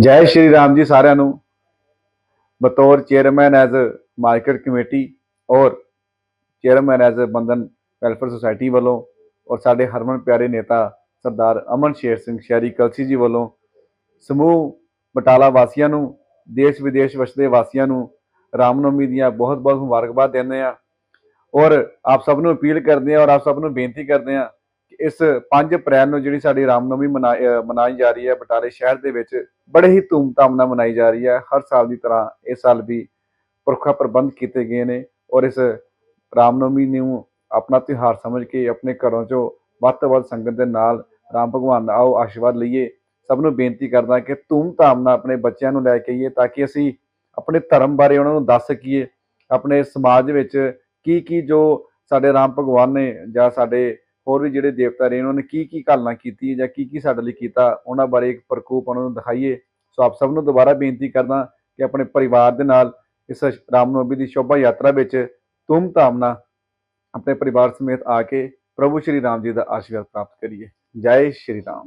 ਜੈ ਸ਼੍ਰੀ ਰਾਮ ਜੀ ਸਾਰਿਆਂ ਨੂੰ। ਬਤੌਰ ਚੇਅਰਮੈਨ ਐਜ਼ ਮਾਰਕੀਟ ਕਮੇਟੀ ਔਰ chairman as Bandhan welfare society ਵੱਲੋਂ ਔਰ ਸਾਡੇ ਹਰਮਨ ਪਿਆਰੇ ਨੇਤਾ ਸਰਦਾਰ ਅਮਨ ਸ਼ੇਰ ਸਿੰਘ ਸ਼ਹਿਰੀ ਕਲਸੀ ਜੀ ਵੱਲੋਂ ਸਮੂਹ ਬਟਾਲਾ ਵਾਸੀਆਂ ਨੂੰ, ਦੇਸ਼ ਵਿਦੇਸ਼ ਵਸਦੇ ਵਾਸੀਆਂ ਨੂੰ ਰਾਮਨਵਮੀ ਦੀਆਂ ਬਹੁਤ-ਬਹੁਤ ਮੁਬਾਰਕਬਾਦ ਦਿੰਦੇ ਆ ਔਰ ਆਪ ਸਭ ਨੂੰ ਅਪੀਲ ਕਰਦੇ ਆ ਔਰ ਆਪ ਸਭ ਨੂੰ ਬੇਨਤੀ ਕਰਦੇ ਆ ਇਸ 5 ਅਪ੍ਰੈਲ ਨੂੰ ਜਿਹੜੀ ਸਾਡੀ ਰਾਮਨਵਮੀ ਮਨਾ- ਮਨਾਈ ਜਾ ਰਹੀ ਹੈ, ਬਟਾਲੇ ਸ਼ਹਿਰ ਦੇ ਵਿੱਚ ਬੜੇ ਹੀ ਧੂਮਧਾਮ ਨਾਲ ਮਨਾਈ ਜਾ ਰਹੀ ਹੈ। ਹਰ ਸਾਲ ਦੀ ਤਰ੍ਹਾਂ ਇਸ ਸਾਲ ਵੀ ਪੁਰਖਾ ਪ੍ਰਬੰਧ ਕੀਤੇ ਗਏ ਨੇ ਔਰ ਇਸ ਰਾਮਨਵਮੀ ਨੂੰ ਆਪਣਾ ਤਿਉਹਾਰ ਸਮਝ ਕੇ ਆਪਣੇ ਘਰੋਂ ਚੋਂ ਵੱਧ ਤੋਂ ਵੱਧ ਸੰਗਤ ਦੇ ਨਾਲ ਰਾਮ ਭਗਵਾਨ ਦਾ ਆਓ ਆਸ਼ੀਰਵਾਦ ਲਈਏ। ਸਭ ਨੂੰ ਬੇਨਤੀ ਕਰਦਾ ਕਿ ਧੂਮਧਾਮ ਨਾਲ ਆਪਣੇ ਬੱਚਿਆਂ ਨੂੰ ਲੈ ਕੇ ਆਈਏ ਤਾਂ ਕਿ ਅਸੀਂ ਆਪਣੇ ਧਰਮ ਬਾਰੇ ਉਹਨਾਂ ਨੂੰ ਦੱਸ ਸਕੀਏ। ਆਪਣੇ ਸਮਾਜ ਵਿੱਚ ਕੀ ਕੀ ਜੋ ਸਾਡੇ ਰਾਮ ਭਗਵਾਨ ਨੇ ਜਾਂ ਸਾਡੇ ਹੋਰ ਵੀ ਜਿਹੜੇ ਦੇਵਤਾ ਰਹੇ ਉਹਨਾਂ ਨੇ ਕੀ ਕੀ ਘਾਲਣਾ ਕੀਤੀ ਜਾਂ ਕੀ ਕੀ ਸਾਡੇ ਲਈ ਕੀਤਾ, ਉਹਨਾਂ ਬਾਰੇ ਇੱਕ ਪ੍ਰਕੋਪ ਉਹਨਾਂ ਨੂੰ ਦਿਖਾਈਏ। ਸੋ ਆਪ ਸਭ ਨੂੰ ਦੁਬਾਰਾ ਬੇਨਤੀ ਕਰਦਾ ਕਿ ਆਪਣੇ ਪਰਿਵਾਰ ਦੇ ਨਾਲ ਇਸ ਰਾਮਨਵਮੀ ਦੀ ਸ਼ੋਭਾ ਯਾਤਰਾ ਵਿੱਚ ਧੂਮਧਾਮ ਨਾਲ ਆਪਣੇ ਪਰਿਵਾਰ ਸਮੇਤ ਆ ਕੇ ਪ੍ਰਭੂ ਸ਼੍ਰੀ ਰਾਮ ਜੀ ਦਾ ਆਸ਼ੀਰਵਾਦ ਪ੍ਰਾਪਤ ਕਰੀਏ। ਜੈ ਸ਼੍ਰੀ ਰਾਮ।